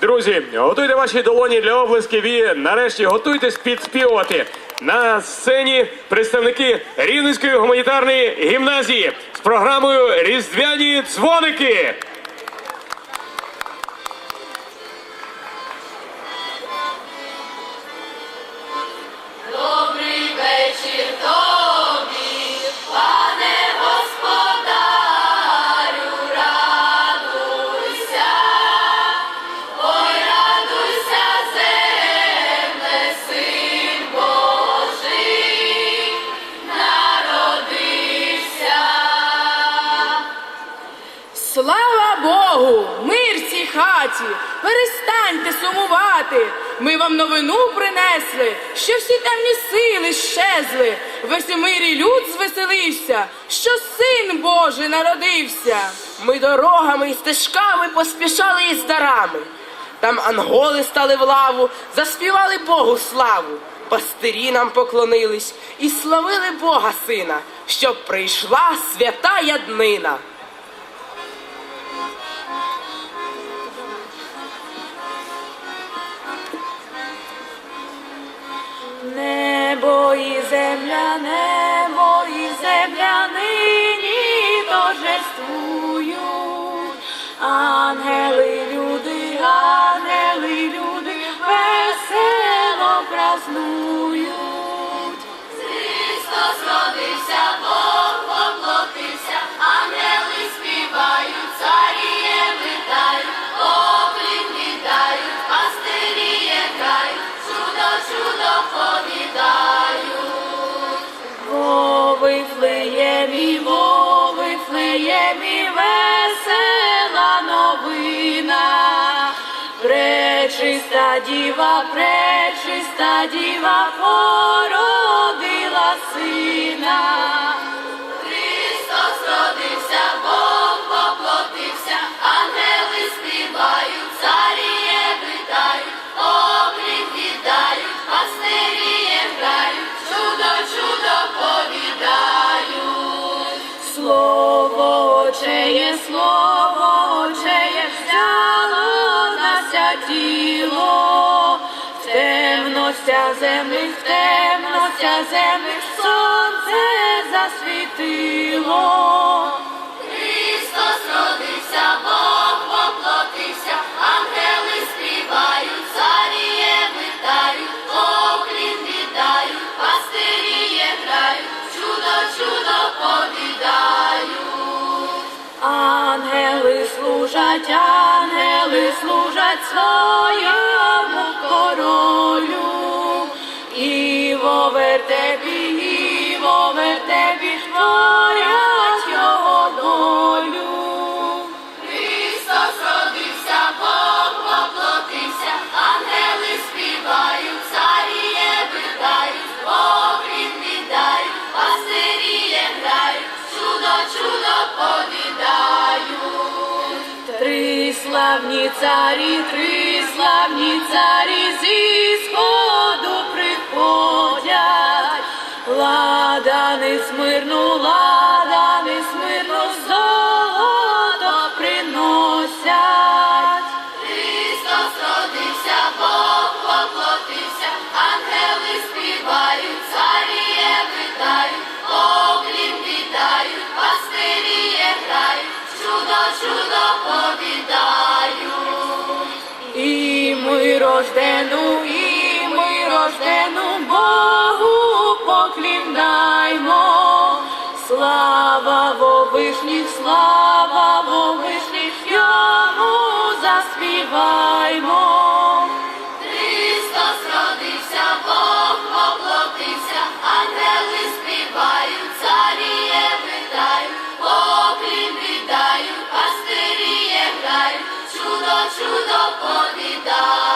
Друзі, готуйте ваші долоні для облисків і нарешті готуйтесь підспівувати. На сцені представники Рівненської гуманітарної гімназії з програмою Різдвяні дзвоники. Сумувати! Ми вам новину принесли, що всі темні сили щезли. Весь мирі люд звеселився, що син Божий народився. Ми дорогами і стежками поспішали із дарами. Там анголи стали в лаву, заспівали Богу славу. Пастирі нам поклонились і славили Бога Сина, щоб прийшла свята яднина. Небо і земля, небо і земля нині торжествують. Ангели, люди, ангели, люди весело празнують. Христос родився, Бог поплотився, ангели співають, царіє вітають, Вифлеємі, во Вифлеємі весела новина. Пречиста діва, пречиста діва породила сина. Земних, в темностя земних сонце засвітило. Христос родився, Бог поплотився, ангели співають, царіє вітають, оклін віддають, пастирі грають, чудо, чудо повідають. Ангели служать, ангели служать своєму королю. Вертепі, і во вертепі творять його долю. Христос родився, Бог поплотився, ангели співають, царіє вітають, оклін віддають, пастирі грають, чудо, чудо повідають. Три славні царі, три славні царі зі сходу приходять. Ладани смирну, ладани смирну, золото приносять. Христос родився, Бог поплотився, ангели співають, царіє вітають, оклін віддають, пастирі грають, чудо, чудо повідають. І ми рождену, і ми рождену Богу покліндаймо. Слава вовишніх, слава во вишніх, йому заспіваймо. Христос родився, Бог поплотився, ангели співають, царіє вітають, оклін віддають, пастирі грають, чудо, чудо повідають.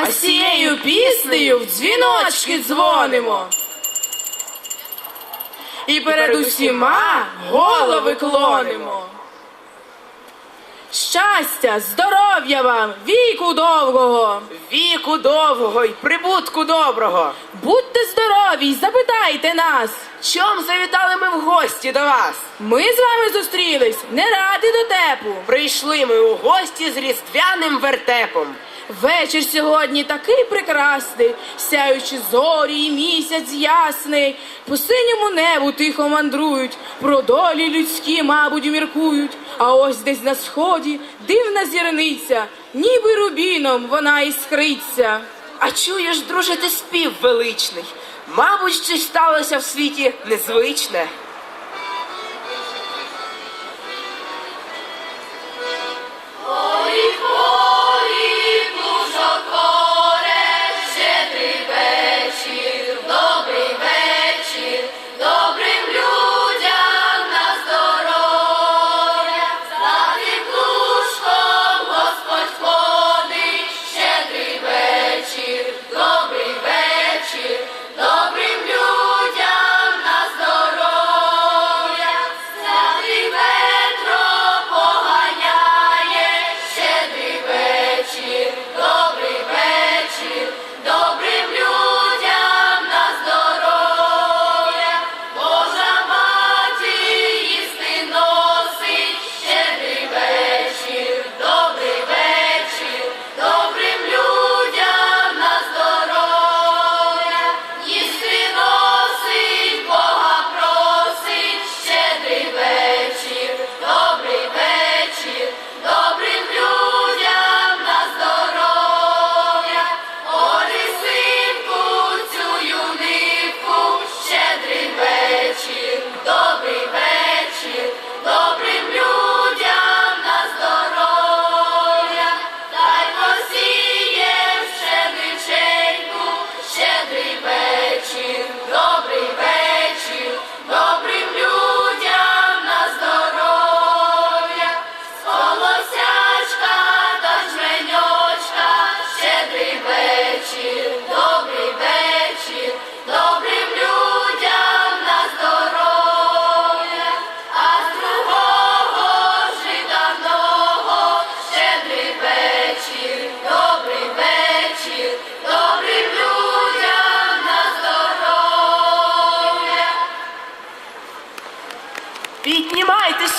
А з цією піснею в дзвіночки дзвонимо. І перед усіма голови клонимо. Щастя, здоров'я вам, віку довгого. Віку довгого й прибутку доброго. Будьте здорові й запитайте нас. Чом завітали ми в гості до вас? Ми з вами зустрілись не ради дотепу. Прийшли ми у гості з різдвяним вертепом. Вечір сьогодні такий прекрасний, сяючи зорі і місяць ясний, по синьому небу тихо мандрують, про долі людські, мабуть, міркують. А ось десь на сході дивна зірниця, ніби рубіном вона іскриться. А чуєш, друже, ти спів величний. Мабуть, щось сталося в світі незвичне.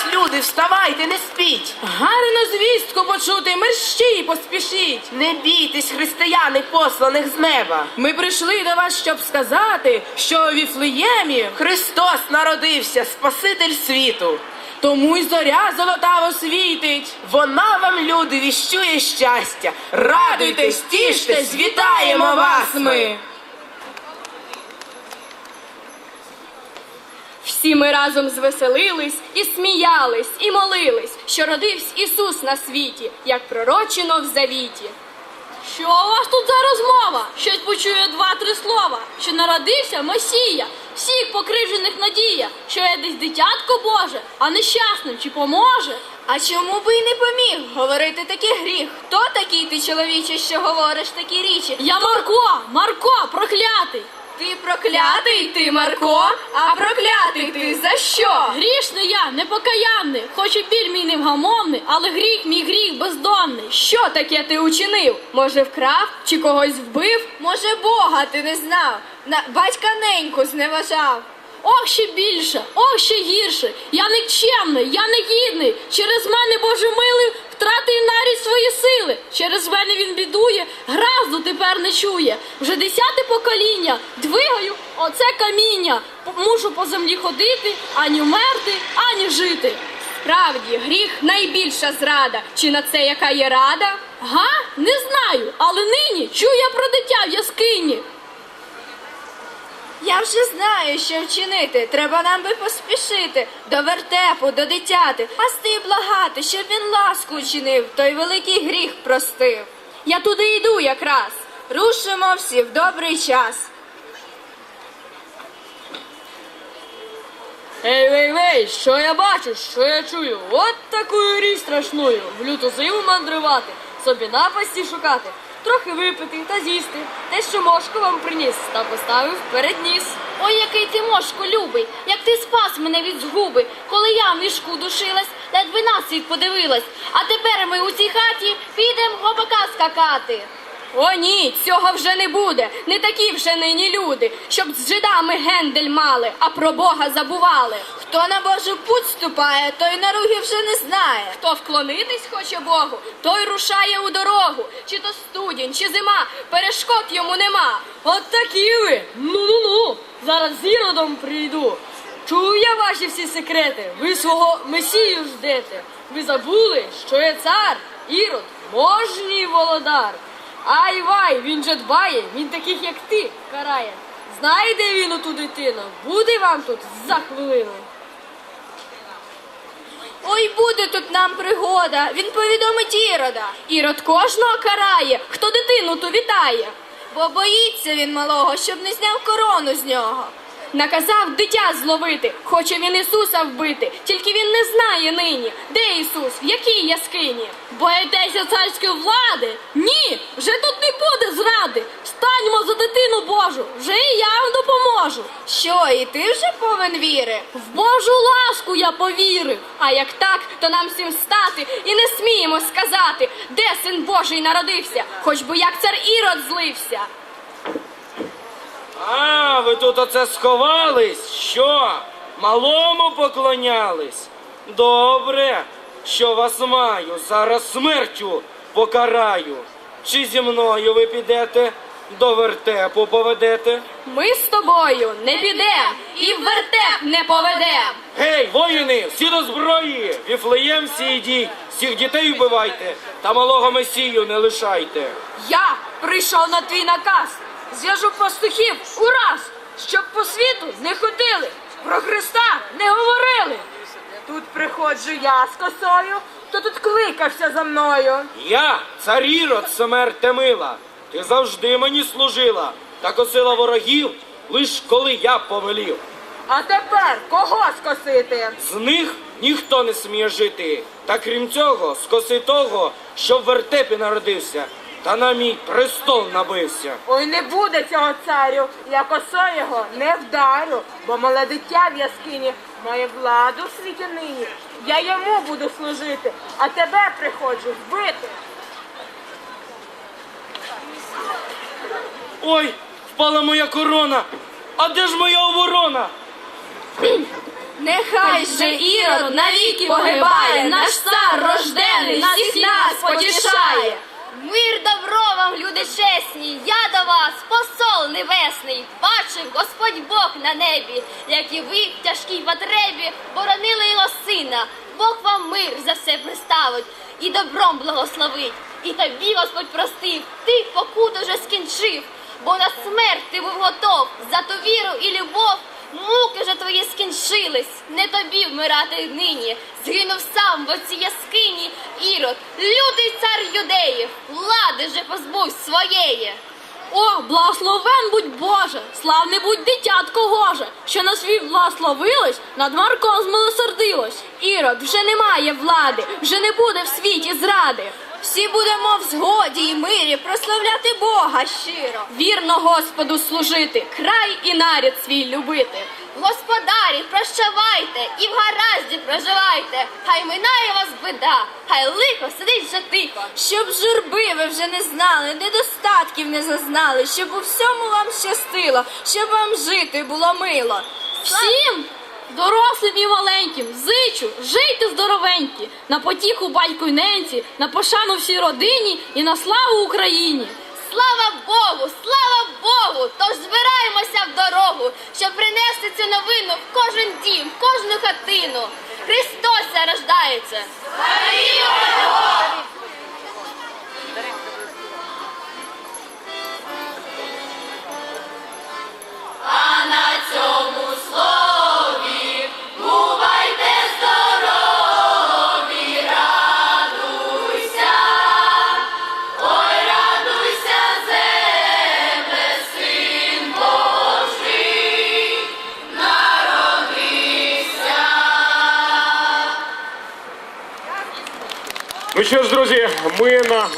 Піднімайтесь, люди, вставайте, не спіть. Гарно звістку почути, мерщій поспішіть. Не бійтесь, християни, посланих з неба. Ми прийшли до вас, щоб сказати, що у Віфлеємі Христос народився, Спаситель світу. тому й зоря золотаво світить. Вона вам, люди, віщує щастя. Радуйтесь, тіштесь, вітаємо вас ми. Всі ми разом звеселились і сміялись, і молились, що родився Ісус на світі, як пророчено в завіті. Що у вас тут за розмова? Щось почує два-три слова, що народився Месія, всіх покривджених надія, що є десь дитятко Боже, а нещасним чи поможе? А чому би й не поміг говорити такий гріх? Хто такий ти чоловіче, що говориш такі річі? Я Марко, Марко, проклятий. Ти проклятий, ти Марко, а проклятий ти за що? Грішний я, непокаянний, хоч і біль мій невгамовний, але гріх мій гріх бездонний. Що таке ти учинив? Може, вкрав чи когось вбив? Може, Бога ти не знав, на батька неньку зневажав. Ох, ще більше, ох, ще гірше. Я нікчемний, я негідний. Через мене Боже милий втратив навіть сили. Через мене він бідує, гразду тепер не чує. Вже десяте покоління двигаю оце каміння. Мушу по землі ходити, ані вмерти, ані жити. Справді, гріх найбільша зрада. Чи на це яка є рада? Га? Не знаю, але нині чую я про дитя в яскині. Я вже знаю, що вчинити. Треба нам би поспішити до вертепу, до дитяти, пасти благати, щоб він ласку вчинив, той великий гріх простив. Я туди йду якраз. Рушимо всі в добрий час. Ей, вей, вей, що я бачу, що я чую? От таку річ страшную, в люту зиму мандрувати, собі напасті шукати. Трохи випити та з'їсти. Те, що мошко вам приніс, та поставив перед ніс. Ой, який ти мошко любий, як ти спас мене від згуби, коли я в мішку душилась, ледве на світ подивилась. А тепер ми у цій хаті підемо гопака скакати. О, ні, цього вже не буде. Не такі вже нині люди, щоб з жидами гендель мали, а про Бога забували. Хто на Божу путь ступає, той наруги вже не знає. Хто вклонитись хоче Богу, той рушає у дорогу. Чи то студінь, чи зима, перешкод йому нема. От такі ви! Ну-ну-ну! Зараз з Іродом прийду. Чую я ваші всі секрети. Ви свого месію ждете. Ви забули, що є цар, Ірод, можній володар. Ай вай, він же дбає, він таких, як ти, карає. Знайде він оту дитину, буде вам тут за хвилину. Ой, буде тут нам пригода, він повідомить Ірода. Ірод кожного карає, хто дитину ту вітає. Бо боїться він малого, щоб не зняв корону з нього. Наказав дитя зловити, хоче він Ісуса вбити, тільки він не знає нині, де Ісус, в якій яскині. Боїтеся царської влади? Ні, вже тут не буде зради. Станьмо за дитину Божу, вже і я вам допоможу. Що, і ти вже повен віри? В Божу ласку я повірив. А як так, то нам всім встати і не сміємо сказати, де син Божий народився, хоч би як цар Ірод злився. Ви тут оце сховались? Що? Малому поклонялись? Добре, що вас маю, зараз смертю покараю. Чи зі мною ви підете, до вертепу поведете? Ми з тобою не підем і в вертеп не поведем. Гей, воїни, всі до зброї! Віфлеєм всі йдіть, всіх дітей вбивайте, та малого месію не лишайте. Я прийшов на твій наказ. Зв'яжу пастухів ураз, щоб по світу не ходили, про Христа не говорили. Тут приходжу я з косою, хто тут кликався за мною. Я, цар Ірод, смерть мила, ти завжди мені служила, та косила ворогів, лиш коли я повелів. А тепер кого скосити? З них ніхто не сміє жити. Та крім цього, скоси того, що в вертепі народився, та на мій престол набився. Ой, не буде цього царю, я косою його не вдарю, бо мале дитя в яскині має владу в світі нині. Я йому буду служити, а тебе приходжу вбити. Ой, впала моя корона. А де ж моя оборона? Нехай же Ірод навіки погибає, наш цар рождений всіх нас потішає. Мир добро вам, люди чесні, я до вас, посол небесний, бачив Господь Бог на небі, як і ви в тяжкій потребі боронили його сина. Бог вам мир за все приставить і добром благословить. І тобі Господь простив, ти покуту вже скінчив, бо на смерть ти був готов за ту віру і любов. Муки вже твої скінчились, не тобі вмирати нині. Згинув сам в оцій яскині Ірод, лютий цар юдеїв, влади же позбув своєї. О, благословен будь Боже, славне будь дитятко Гоже, що на свій благословилось, над Марком змилосердилось. Ірод вже немає влади, вже не буде в світі зради. Всі будемо в згоді і мирі прославляти Бога щиро. Вірно Господу служити, край і наряд свій любити. Господарі, прощавайте і в гаразді проживайте. Хай минає вас бида, хай лихо сидить вже тихо. Щоб журби ви вже не знали, недостатків не зазнали, щоб у всьому вам щастило, щоб вам жити було мило. Всім, дорослим і маленьким, зичу, жийте здоровенькі, на потіху батьку й ненці, на пошану всій родині і на славу Україні. Слава Богу, слава Богу! Тож збираємося в дорогу, щоб принести цю новину в кожен дім, в кожну хатину. Христос рождається. А що ж, друзі, ми на